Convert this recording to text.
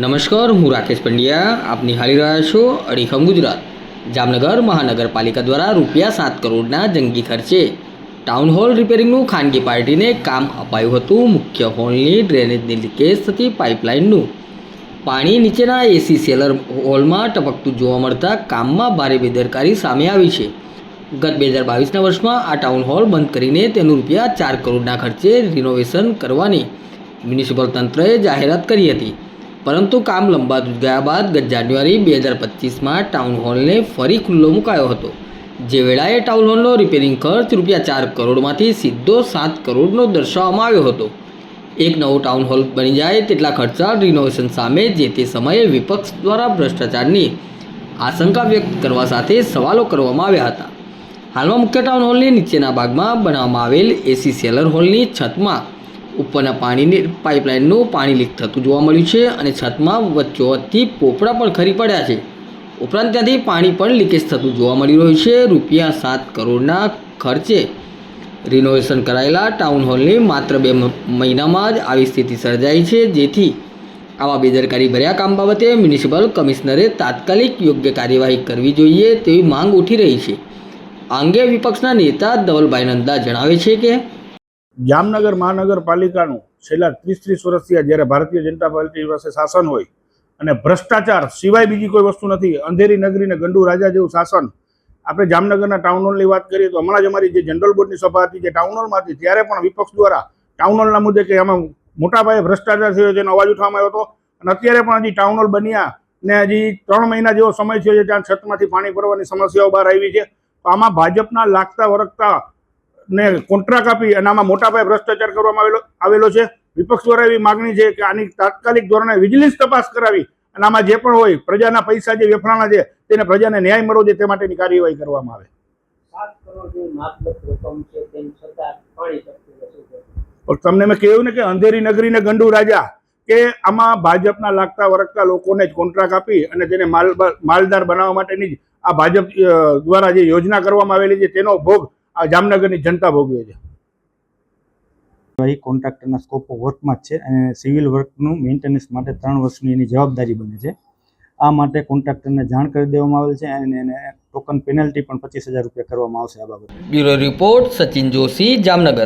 નમસ્કાર, હું રાકેશ પંડ્યા. આપ નિહાળી રહ્યા છો અડીખમ ગુજરાત. જામનગર મહાનગરપાલિકા દ્વારા રૂપિયા સાત કરોડના જંગી ખર્ચે ટાઉન હોલ રિપેરિંગનું ખાનગી પાર્ટીને કામ અપાયું હતું. મુખ્ય હોલની ડ્રેનેજની લીકેજ થતી પાઇપલાઇનનું પાણી નીચેના એસી સેલર હોલમાં ટપકતું જોવા મળતા કામમાં ભારે બેદરકારી સામે આવી છે. ગત બે હજાર બાવીસના વર્ષમાં આ ટાઉન હોલ બંધ કરીને તેનું રૂપિયા ચાર કરોડના ખર્ચે રિનોવેશન કરવાની મ્યુનિસિપલ તંત્રએ જાહેરાત કરી હતી. પરંતુ કામ લંબાતું ગયા બાદ ગત જાન્યુઆરી બે હજાર પચીસમાં ટાઉન હોલને ફરી ખુલ્લો મુકાયો હતો. જે વેળાએ ટાઉન હોલનો રિપેરિંગ ખર્ચ રૂપિયા ચાર કરોડમાંથી સીધો સાત કરોડનો દર્શાવવામાં આવ્યો હતો. એક નવો ટાઉન હોલ બની જાય તેટલા ખર્ચા રિનોવેશન સામે જે તે સમયે વિપક્ષ દ્વારા ભ્રષ્ટાચારની આશંકા વ્યક્ત કરવા સાથે સવાલો કરવામાં આવ્યા હતા. હાલમાં મુખ્ય ટાઉન હોલની નીચેના ભાગમાં બનાવવામાં આવેલ એસી સેલર હોલની છતમાં ઉપરના પાણીની પાઇપલાઇનનું પાણી લીક થતું જોવા મળ્યું છે અને છતમાં વચ્ચોવચ્ચથી પોપડા પણ ખરી પડ્યા છે. ઉપરાંત ત્યાંથી પાણી પણ લીકેજ થતું જોવા મળી રહ્યું છે. રૂપિયા સાત કરોડના ખર્ચે રિનોવેશન કરાયેલા ટાઉન હોલની માત્ર બે મહિનામાં જ આવી સ્થિતિ સર્જાઈ છે. જેથી આવા બેદરકારી ભર્યા કામ બાબતે મ્યુનિસિપલ કમિશનરે તાત્કાલિક યોગ્ય કાર્યવાહી કરવી જોઈએ તેવી માંગ ઉઠી રહી છે. આ અંગે વિપક્ષના નેતા ધવલભાઈ નંદા જણાવે છે કે જામનગર મહાનગરપાલિકાનું છેલ્લા ત્રીસ ત્રીસ વર્ષથી જ્યારે ભારતીય જનતા પાર્ટી પાસે શાસન હોય અને ભ્રષ્ટાચાર સિવાય બીજી કોઈ વસ્તુ નથી, અંધેરી નગરી ને ગંડુ રાજા જેવું શાસન, આપણે જામનગરના ટાઉન હોલની વાત કરીએ તો હમણાં જ અમારી જે જનરલ બોર્ડની સભા હતી, જે ટાઉન હોલમાં હતી, ત્યારે પણ વિપક્ષ દ્વારા ટાઉન હોલના મુદ્દે કે આમાં મોટા પાયે ભ્રષ્ટાચાર થયો એનો અવાજ ઉઠવામાં આવ્યો હતો. અને અત્યારે પણ હજી ટાઉન હોલ બન્યા ને હજી ત્રણ મહિના જેવો સમય થયો છે ત્યાં છતમાંથી પાણી ભરવાની સમસ્યાઓ બહાર આવી છે. તો આમાં ભાજપના લાગતા વરગતા ને કોન્ટ્રાક્ટ આપી અને આમાં મોટા પાયે ભ્રષ્ટાચાર કરવામાં આવેલો આવેલો છે. વિપક્ષ દ્વારા એવી માગણી છે કે આની તાત્કાલિક ધોરણે વિજિલન્સ તપાસ કરાવી અને આમાં જે પણ હોય પ્રજાના પૈસા જે વેફાણા છે તેને પ્રજાને ન્યાય મળવો જોઈએ તે માટેની કાર્યવાહી કરવામાં આવે. પાણી તમને મેં કહ્યું ને કે અંધેરી નગરી ને ગંડુ રાજા કે આમાં ભાજપના લાગતા વરગતા લોકોને જ કોન્ટ્રાક્ટ આપી અને તેને માલ માલદાર બનાવવા માટેની જ આ ભાજપ દ્વારા જે યોજના કરવામાં આવેલી છે તેનો ભોગ આ જામનગરની જનતા ભોગવે છે. ભાઈ કોન્ટ્રાક્ટરના સ્કોપ વર્કમાં જ છે અને સિવિલ વર્કનું મેન્ટેનન્સ માટે ત્રણ વર્ષની એની જવાબદારી બને છે. આ માટે કોન્ટ્રાક્ટરને જાણ કરી દેવામાં આવેલ છે અને એને ટોકન પેનલ્ટી પણ પચીસ હજાર રૂપિયા કરવામાં આવશે આ બાબતે. Bureau report Sachin Joshi Jamnagar.